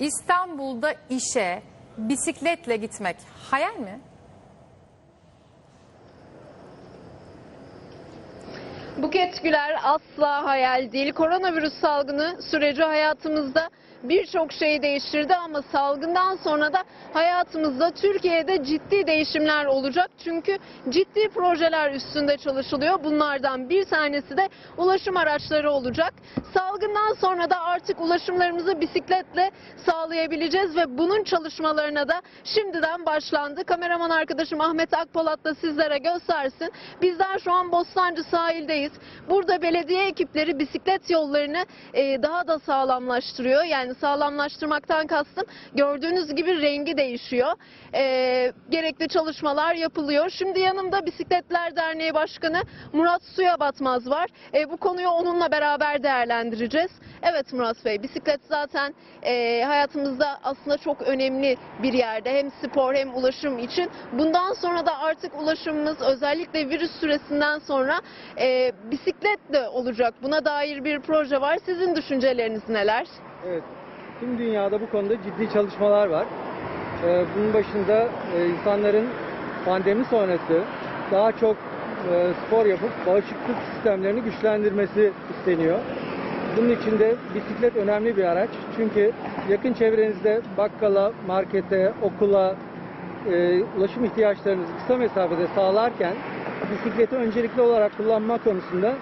İstanbul'da işe bisikletle gitmek hayal mi? Buket Güler asla hayal değil. Koronavirüs salgını süreci hayatımızda birçok şeyi değiştirdi ama salgından sonra da hayatımızda Türkiye'de ciddi değişimler olacak. Çünkü ciddi projeler üstünde çalışılıyor. Bunlardan bir tanesi de ulaşım araçları olacak. Salgından sonra da artık ulaşımlarımızı bisikletle sağlayabileceğiz ve bunun çalışmalarına da şimdiden başlandı. Kameraman arkadaşım Ahmet Akpolat da sizlere göstersin. Bizler şu an Bostancı sahildeyiz. Burada belediye ekipleri bisiklet yollarını e, daha da sağlamlaştırıyor. Yani sağlamlaştırmaktan kastım gördüğünüz gibi rengi değişiyor. E, gerekli çalışmalar yapılıyor. Şimdi yanımda Bisikletler Derneği Başkanı Murat Suya Batmaz var. E, bu konuyu onunla beraber değerlendireceğiz. Evet Murat Bey, bisiklet zaten hayatımızda aslında çok önemli bir yerde. Hem spor hem ulaşım için. Bundan sonra da artık ulaşımımız özellikle virüs süresinden sonra e, bisikletle olacak. Buna dair bir proje var. Sizin düşünceleriniz neler? Evet, tüm dünyada bu konuda ciddi çalışmalar var. Ee, bunun başında e, insanların pandemi sonrası daha çok e, spor yapıp bağışıklık sistemlerini güçlendirmesi isteniyor. Bunun için de bisiklet önemli bir araç. Çünkü yakın çevrenizde bakkala, markete, okula e, ulaşım ihtiyaçlarınızı kısa mesafede sağlarken bisikleti öncelikli olarak kullanma konusunda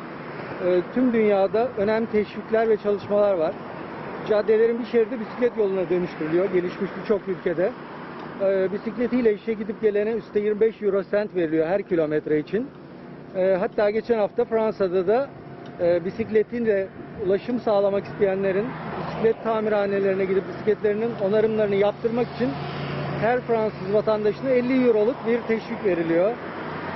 e, tüm dünyada önemli teşvikler ve çalışmalar var caddelerin bir şeridi bisiklet yoluna dönüştürülüyor gelişmiş birçok ülkede. Ee, bisikletiyle işe gidip gelene üstte 25 euro sent veriliyor her kilometre için. Ee, hatta geçen hafta Fransa'da da e, bisikletinle ulaşım sağlamak isteyenlerin bisiklet tamirhanelerine gidip bisikletlerinin onarımlarını yaptırmak için her Fransız vatandaşına 50 euroluk bir teşvik veriliyor.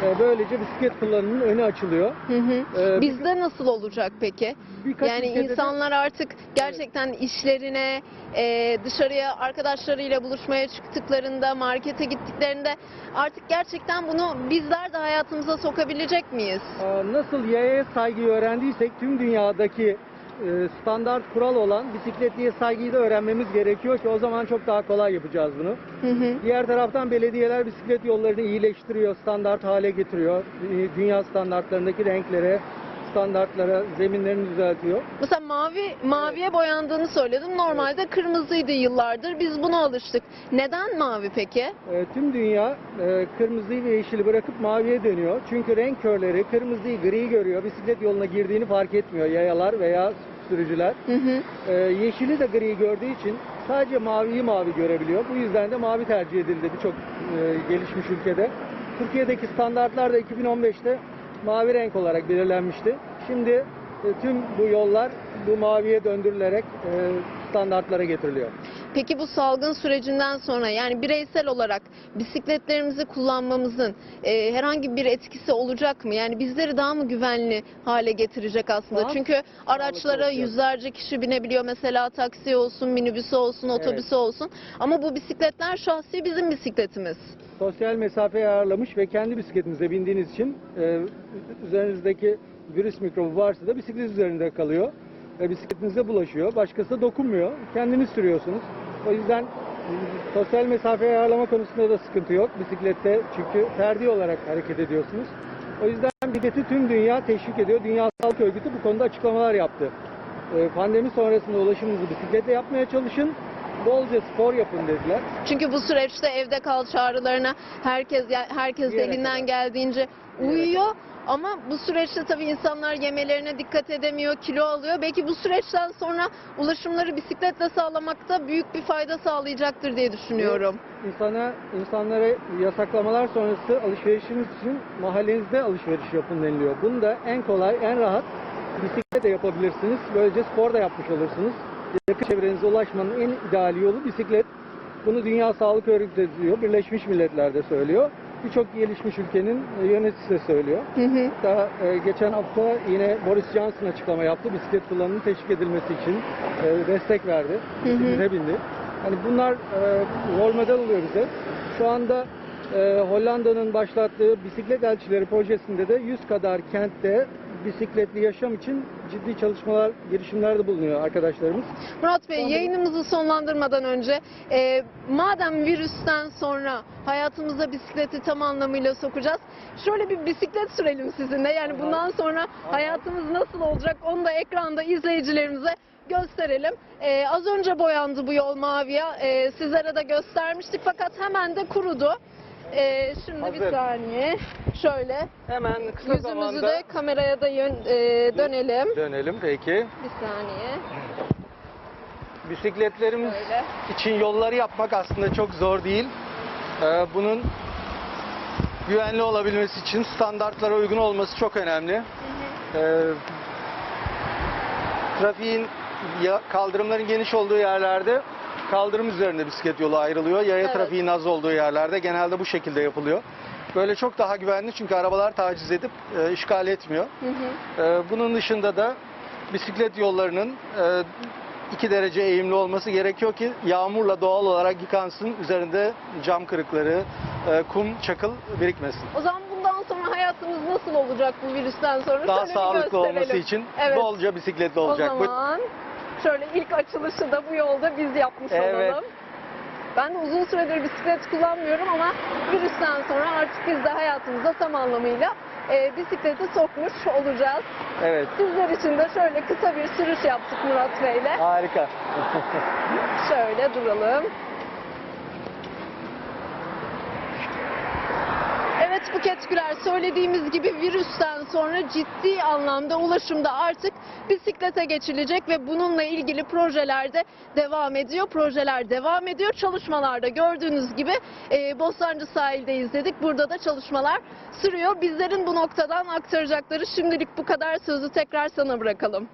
Ee, böylece bisiklet kullanımının önü açılıyor. Hı hı. Ee, Bizde nasıl olacak peki? Yani ülkede de- insanlar artık gerçekten işlerine, e, dışarıya arkadaşlarıyla buluşmaya çıktıklarında, markete gittiklerinde artık gerçekten bunu bizler de hayatımıza sokabilecek miyiz? Aa, Nasıl yayaya saygıyı öğrendiysek tüm dünyadaki e, standart kural olan bisikletliye saygıyı da öğrenmemiz gerekiyor ki o zaman çok daha kolay yapacağız bunu. Hı hı. Diğer taraftan belediyeler bisiklet yollarını iyileştiriyor, standart hale getiriyor. E, Dünya standartlarındaki renklere, standartlara, zeminlerini düzeltiyor. Mesela mavi maviye boyandığını söyledim. Normalde kırmızıydı yıllardır. Biz buna alıştık. Neden mavi peki? E, Tüm dünya e, kırmızıyı ve yeşili bırakıp maviye dönüyor. Çünkü renk körleri kırmızıyı gri görüyor. Bisiklet yoluna girdiğini fark etmiyor yayalar veya sürücüler. Hı hı. Ee, yeşili de gri gördüğü için sadece maviyi mavi görebiliyor. Bu yüzden de mavi tercih edildi birçok e, gelişmiş ülkede. Türkiye'deki standartlar da 2015'te mavi renk olarak belirlenmişti. Şimdi e, tüm bu yollar bu maviye döndürülerek e, standartlara getiriliyor. Peki bu salgın sürecinden sonra yani bireysel olarak bisikletlerimizi kullanmamızın e, herhangi bir etkisi olacak mı? Yani bizleri daha mı güvenli hale getirecek aslında? Daha Çünkü araçlara yüzlerce kişi binebiliyor. Mesela taksi olsun, minibüsü olsun, otobüsü olsun. Ama bu bisikletler şahsi bizim bisikletimiz. Sosyal mesafeyi ayarlamış ve kendi bisikletinize bindiğiniz için e, üzerinizdeki virüs mikrobu varsa da bisiklet üzerinde kalıyor. Ve bisikletinize bulaşıyor. Başkası dokunmuyor. Kendiniz sürüyorsunuz. O yüzden sosyal mesafeyi ayarlama konusunda da sıkıntı yok. Bisiklette çünkü ferdi olarak hareket ediyorsunuz. O yüzden bisikleti tüm dünya teşvik ediyor. Dünya Sağlık Örgütü bu konuda açıklamalar yaptı. E, Pandemi sonrasında ulaşımınızı bisikletle yapmaya çalışın. Bolca spor yapın dediler. Çünkü bu süreçte evde kal çağrılarına herkes herkes yere elinden kadar. geldiğince uyuyor. Ama bu süreçte tabii insanlar yemelerine dikkat edemiyor, kilo alıyor. Belki bu süreçten sonra ulaşımları bisikletle sağlamakta büyük bir fayda sağlayacaktır diye düşünüyorum. İnsana, insanlara yasaklamalar sonrası alışverişiniz için mahallenizde alışveriş yapın deniliyor. Bunu da en kolay, en rahat bisikletle yapabilirsiniz. Böylece spor da yapmış olursunuz. Yakın çevrenize ulaşmanın en ideal yolu bisiklet. Bunu Dünya Sağlık Örgütü de diyor, Birleşmiş Milletler de söylüyor. Birçok gelişmiş ülkenin e, yöneticisi de söylüyor. Hı hı. Daha e, geçen hafta yine Boris Johnson açıklama yaptı. Bisiklet kullanımının teşvik edilmesi için e, destek verdi. Bisiklete bindi. Hani bunlar e, rol model oluyor bize. Şu anda e, Hollanda'nın başlattığı bisiklet elçileri projesinde de 100 kadar kentte bisikletli yaşam için ciddi çalışmalar, girişimlerde bulunuyor arkadaşlarımız. Murat Bey yayınımızı sonlandırmadan önce e, madem virüsten sonra hayatımıza bisikleti tam anlamıyla sokacağız. Şöyle bir bisiklet sürelim sizinle. Yani bundan sonra hayatımız nasıl olacak onu da ekranda izleyicilerimize gösterelim. E, az önce boyandı bu yol maviye. E, sizlere de göstermiştik fakat hemen de kurudu. E, şimdi bir Hazır. saniye. Şöyle Hemen kısa yüzümüzü zamanda de kameraya da yön- e, dönelim. dönelim peki. Bir saniye. Bisikletlerimiz Şöyle. için yolları yapmak aslında çok zor değil. Ee, bunun güvenli olabilmesi için standartlara uygun olması çok önemli. Ee, trafiğin kaldırımların geniş olduğu yerlerde kaldırım üzerinde bisiklet yolu ayrılıyor. Yaya Evet. trafiğin az olduğu yerlerde genelde bu şekilde yapılıyor. Böyle çok daha güvenli çünkü arabalar taciz edip e, işgal etmiyor. Hı hı. Ee, bunun dışında da bisiklet yollarının e, iki derece eğimli olması gerekiyor ki yağmurla doğal olarak yıkansın. Üzerinde cam kırıkları, e, kum, çakıl birikmesin. O zaman bundan sonra hayatımız nasıl olacak bu virüsten sonra? Daha Şöyle sağlıklı olması için Evet. bolca bisikletli olacak. O Bu- zaman şöyle ilk açılışı da bu yolda biz yapmış Evet. olalım. Ben de uzun süredir bisiklet kullanmıyorum ama virüsten sonra artık biz de hayatımıza tam anlamıyla e, bisikleti sokmuş olacağız. Evet, Sizler için de şöyle kısa bir sürüş yaptık Murat Bey'le. harika. Şöyle duralım. Evet Buket Güler söylediğimiz gibi virüsten sonra ciddi anlamda ulaşımda artık bisiklete geçilecek ve bununla ilgili projelerde devam ediyor. Projeler devam ediyor. Çalışmalarda gördüğünüz gibi e, Bostancı sahilde izledik. Burada da çalışmalar sürüyor. Bizlerin bu noktadan aktaracakları şimdilik bu kadar sözü tekrar sana bırakalım.